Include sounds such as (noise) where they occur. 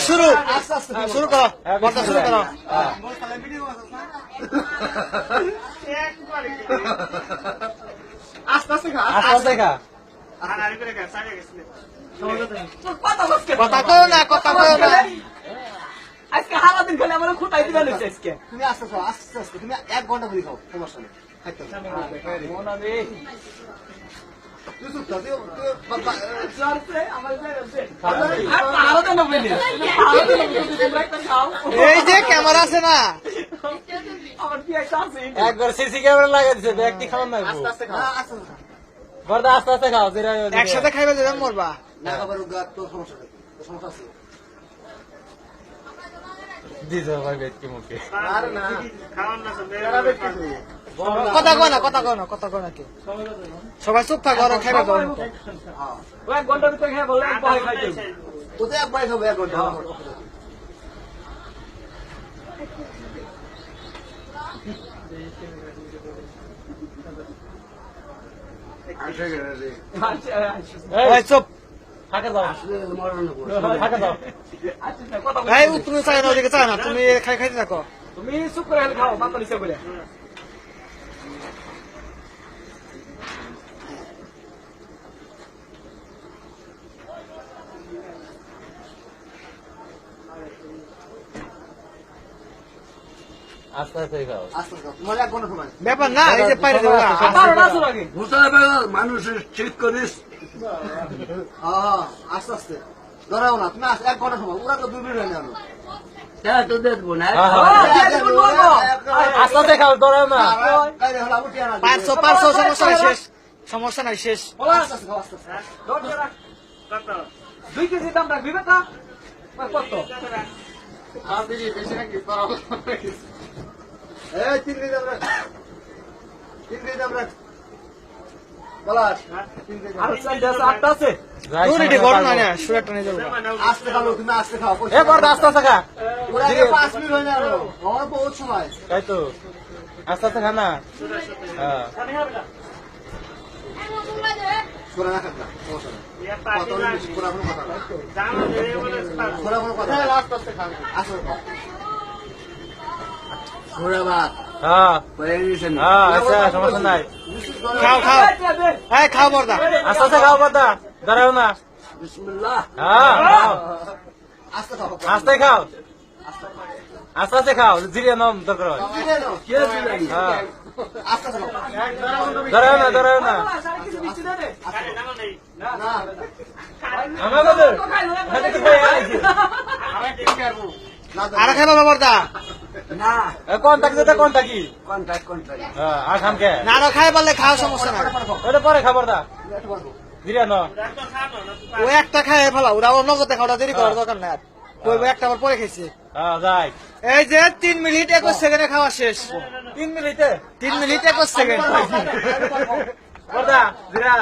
শুরু। আস্তে আস্তে হ্যাঁ, শুরু করো। হ্যাঁ, শুরু করো। আস্তে আস্তে খা আস্তে। আস্তে খা। কথা কও না কথা কও না। আজকে হারা দিন খেলে আমার খুঁটাই দিবে লইছে আজকে। তুমি আস্তে খাও আস্তে আস্তে। তুমি এক ঘণ্টা ধরে খাও সমস্যা নেই। খাইতে নি এই যে ক্যামেরা আছে না? একবার সিসি ক্যামেরা লাগাই দিছে ব্যক্তি খাওয়ান না আস্তে আস্তে খাও। না। বর্দা আস্তে আস্তে খাও যেটা একসাথে খাইবে যে মরবা। না খাবার সমস্যা সমস্যা আছে। দিছে ভাই ব্যক্তি মুখে। আরে না। কথা কও না কথা কও না কথা কও না কি সবাই চুপ থাকো আর খাইবে দাও হ্যাঁ। ও এক ঘণ্টার ভিতরে খেয়ে বলে এক বহে খাইতে ও তো একবারই খাব, এক ঘণ্টা। চুপ থাকে দাও আসলে মরণ না থাকে দাও কথা এই তুমি চাই না ওদিকে চাই না তুমি খাই খাইতে থাকো। তুমি চুপ করে খাও বাপা বলে। ব্যাপার না এই যে পাইরে মানুষের ঠিক করিস। (laughs) হ্যাঁ, আস্তে আস্তে। ধরাও না তুমি আস- এক ঘণ্টা সময় ওরা তো দুই মিনিট হয়ে হ্যাঁ হ্যাঁ, হ্যাঁ। আস্তে আস্তে পাঁচশো সমস্যা নাই শেষ। সমস্যা নাই আস্তে আস্তে আস্তে আস্তে। দুই কেজি দাম রাখবি বেটা? কত? তিন কেজি দাম রাখ। তিন কেজি দাম রাখ। পলাশ, তিন কেজি দাম আর রাখ। চাল দেশ আটটা আছে। যাই দূর এটি সামনে বড় পারব। না না সুরাটটা নিয়ে যাব। আস্তে খাও, তুমি আস্তে খাও। এ বর্দা আস্তে আস্তে খা। হয়ে। তাই তো। আস্তে আস্তে হ্যাঁ। সমস্যা নেই। খাও। হ্যাঁ হয়ে। হ্যাঁ আচ্ছা নাই। খাও খাও। এই খাও বর্দা আস্তে আস্তে খাও বর্দা ধরাও না। বিসমিল্লাহ। হ্যাঁ আস্তে খাও। আস্তে খাও। আস্তে আস্তে খাও জিরিয়ে নাম দরকার হয়। নাও? হ্যাঁ। ধরাও না ধরাও না। না। না, আর না কোন থাকি যেটা কোন থাকি কন্ট্যাক্ট হ্যাঁ আর খাম কে? না খাই পারলে সমস্যা নাই। ওটা পরে খাবার দা। ও একটা খাই ফেলা ওরা ও নগদ দেখা ওটা দেরি করার দরকার নাই। আর ওই একটা আবার পরে খাইছে। হ্যাঁ এই যে তিন মিনিট একুশ সেকেন্ডে খাওয়া শেষ। তিন মিনিটে? তিন মিনিট একুশ সেকেন্ড। বর্দা জিরা